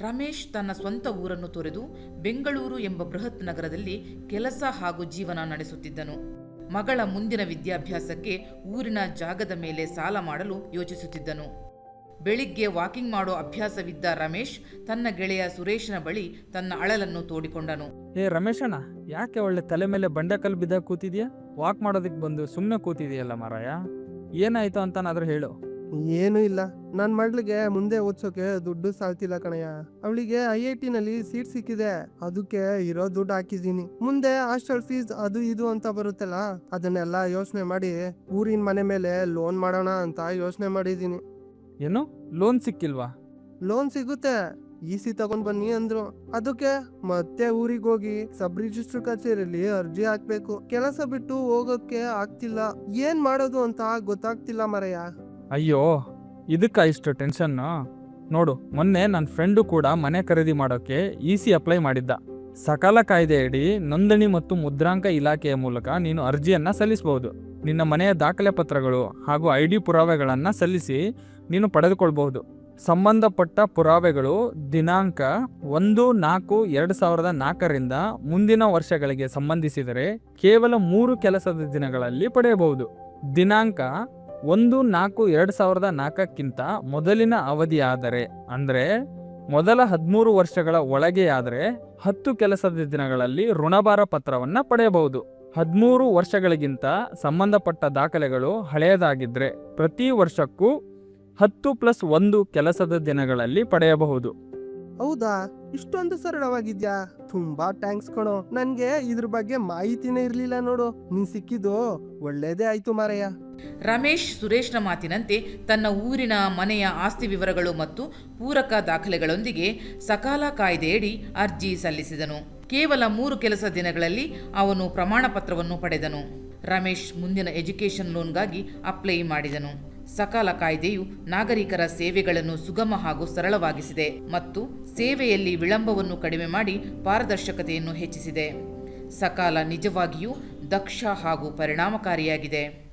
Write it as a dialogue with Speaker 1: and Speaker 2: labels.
Speaker 1: ರಮೇಶ್ ತನ್ನ ಸ್ವಂತ ಊರನ್ನು ತೊರೆದು ಬೆಂಗಳೂರು ಎಂಬ ಬೃಹತ್ ನಗರದಲ್ಲಿ ಕೆಲಸ ಹಾಗೂ ಜೀವನ ನಡೆಸುತ್ತಿದ್ದನು. ಮಗಳ ಮುಂದಿನ ವಿದ್ಯಾಭ್ಯಾಸಕ್ಕೆ ಊರಿನ ಜಾಗದ ಮೇಲೆ ಸಾಲ ಮಾಡಲು ಯೋಚಿಸುತ್ತಿದ್ದನು. ಬೆಳಿಗ್ಗೆ ವಾಕಿಂಗ್ ಮಾಡೋ ಅಭ್ಯಾಸವಿದ್ದ ರಮೇಶ್ ತನ್ನ ಗೆಳೆಯ ಸುರೇಶನ ಬಳಿ ತನ್ನ ಅಳಲನ್ನು ತೋಡಿಕೊಂಡನು.
Speaker 2: ಏ ರಮೇಶಣ್ಣ, ಯಾಕೆ ಒಳ್ಳೆ ತಲೆ ಮೇಲೆ ಬಂಡೆಕಲ್ಲು ಬಿದ್ದ ಕೂತಿದ್ಯಾ? ವಾಕ್ ಮಾಡೋದಕ್ಕೆ ಬಂದು ಸುಮ್ಮನೆ ಕೂತಿದೆಯಲ್ಲ ಮಾರಾಯ. ಏನಾಯ್ತು ಅಂತನಾದ್ರೂ ಹೇಳು.
Speaker 3: ಏನೂ ಇಲ್ಲ. ನಾನು ಮಡ್ಲಿಗೆ ಮುಂದೆ ಓದ್ಸೋಕೆ ದುಡ್ಡು ಸಾಲ್ತಿಲ್ಲ ಕಣಯ್ಯ. ಅವಳಿಗೆ ಐ ಐ ಟಿ ನಲ್ಲಿ ಸೀಟ್ ಸಿಕ್ಕಿದೆ. ಅದಕ್ಕೆ ಇರೋ ದುಡ್ಡು ಹಾಕಿದೀನಿ ಮುಂದೆ ಹಾಸ್ಟೆಲ್ ಫೀಸ್ ಅದು ಇದು ಅಂತ ಬರುತ್ತಲ್ಲ ಅದನ್ನೆಲ್ಲ ಯೋಚನೆ ಮಾಡಿ ಊರಿನ ಮನೆ ಮೇಲೆ ಲೋನ್ ಮಾಡೋಣ ಅಂತ ಯೋಚನೆ ಮಾಡಿದೀನಿ
Speaker 2: ಏನು? ಲೋನ್ ಸಿಕ್ಕಿಲ್ವಾ?
Speaker 3: ಲೋನ್ ಸಿಗುತ್ತೆ. ಇ ಸಿ ತಗೊಂಡ್ ಬನ್ನಿ ಅಂದ್ರು. ಅದಕ್ಕೆ ಮತ್ತೆ ಊರಿಗೆ ಹೋಗಿ ಸಬ್ ರಿಜಿಸ್ಟರ್ ಕಚೇರಿಯಲ್ಲಿ ಅರ್ಜಿ ಹಾಕ್ಬೇಕು. ಕೆಲಸ ಬಿಟ್ಟು ಹೋಗೋಕೆ ಆಗ್ತಿಲ್ಲ. ಏನ್ ಮಾಡೋದು ಅಂತ ಗೊತ್ತಾಗ್ತಿಲ್ಲ ಮರಯ್ಯ.
Speaker 2: ಅಯ್ಯೋ, ಇದಕ್ಕೆ ಇಷ್ಟು ಟೆನ್ಷನ್ನು? ನೋಡು, ಮೊನ್ನೆ ನನ್ನ ಫ್ರೆಂಡು ಕೂಡ ಮನೆ ಖರೀದಿ ಮಾಡೋಕ್ಕೆ ಇ ಸಿ ಅಪ್ಲೈ ಮಾಡಿದ್ದ. ಸಕಾಲ ಕಾಯ್ದೆಯಡಿ ನೋಂದಣಿ ಮತ್ತು ಮುದ್ರಾಂಕ ಇಲಾಖೆಯ ಮೂಲಕ ನೀನು ಅರ್ಜಿಯನ್ನು ಸಲ್ಲಿಸಬಹುದು. ನಿನ್ನ ಮನೆಯ ದಾಖಲೆ ಪತ್ರಗಳು ಹಾಗೂ ಐ ಡಿ ಪುರಾವೆಗಳನ್ನು ಸಲ್ಲಿಸಿ ನೀನು ಪಡೆದುಕೊಳ್ಬಹುದು. ಸಂಬಂಧಪಟ್ಟ ಪುರಾವೆಗಳು ದಿನಾಂಕ ಒಂದು ನಾಲ್ಕು ಎರಡು ಸಾವಿರದ ನಾಲ್ಕರಿಂದ ಮುಂದಿನ ವರ್ಷಗಳಿಗೆ ಸಂಬಂಧಿಸಿದರೆ ಕೇವಲ ಮೂರು ಕೆಲಸದ ದಿನಗಳಲ್ಲಿ ಪಡೆಯಬಹುದು. ದಿನಾಂಕ ಒಂದು, ನಾಲ್ಕು, ಎರಡು ಸಾವಿರದ ನಾಲ್ಕಕ್ಕಿಂತ ಮೊದಲಿನ ಅವಧಿಯಾದರೆ, ಅಂದರೆ ಮೊದಲ ಹದಿಮೂರು ವರ್ಷಗಳ ಒಳಗೆಯಾದರೆ ಹತ್ತು ಕೆಲಸದ ದಿನಗಳಲ್ಲಿ ಋಣಭಾರ ಪತ್ರವನ್ನು ಪಡೆಯಬಹುದು. ಹದಿಮೂರು ವರ್ಷಗಳಿಗಿಂತ ಸಂಬಂಧಪಟ್ಟ ದಾಖಲೆಗಳು ಹಳೆಯದಾಗಿದ್ದರೆ ಪ್ರತಿ ವರ್ಷಕ್ಕೂ ಹತ್ತು ಪ್ಲಸ್ ಒಂದು ಕೆಲಸದ ದಿನಗಳಲ್ಲಿ ಪಡೆಯಬಹುದು.
Speaker 3: ಹೌದಾ? ಇಷ್ಟೊಂದು ಸರಳವಾಗಿದ್ಯಾ? ತುಂಬಾ ಟ್ಯಾಂಕ್ಸ್ ಕಣೋ. ನನ್ಗೆ ಇದ್ರ ಬಗ್ಗೆ ಮಾಹಿತಿನೇ ಇರ್ಲಿಲ್ಲ ನೋಡು. ನೀನ್ ಸಿಕ್ಕಿದ್ದು ಒಳ್ಳೇದೇ ಆಯ್ತು ಮಾರಯ್ಯ.
Speaker 1: ರಮೇಶ್ ಸುರೇಶ್ನ ಮಾತಿನಂತೆ ತನ್ನ ಊರಿನ ಮನೆಯ ಆಸ್ತಿ ವಿವರಗಳು ಮತ್ತು ಪೂರಕ ದಾಖಲೆಗಳೊಂದಿಗೆ ಸಕಾಲ ಕಾಯ್ದೆಯಡಿ ಅರ್ಜಿ ಸಲ್ಲಿಸಿದನು. ಕೇವಲ ಮೂರು ಕೆಲಸ ದಿನಗಳಲ್ಲಿ ಅವನು ಪ್ರಮಾಣ ಪತ್ರವನ್ನು ಪಡೆದನು. ರಮೇಶ್ ಮುಂದಿನ ಎಜುಕೇಷನ್ ಲೋನ್ಗಾಗಿ ಅಪ್ಲೈ ಮಾಡಿದನು. ಸಕಾಲ ಕಾಯ್ದೆಯು ನಾಗರಿಕರ ಸೇವೆಗಳನ್ನು ಸುಗಮ ಹಾಗೂ ಸರಳವಾಗಿಸಿದೆ ಮತ್ತು ಸೇವೆಯಲ್ಲಿ ವಿಳಂಬವನ್ನು ಕಡಿಮೆ ಮಾಡಿ ಪಾರದರ್ಶಕತೆಯನ್ನು ಹೆಚ್ಚಿಸಿದೆ. ಸಕಾಲ ನಿಜವಾಗಿಯೂ ದಕ್ಷ ಹಾಗೂ ಪರಿಣಾಮಕಾರಿಯಾಗಿದೆ.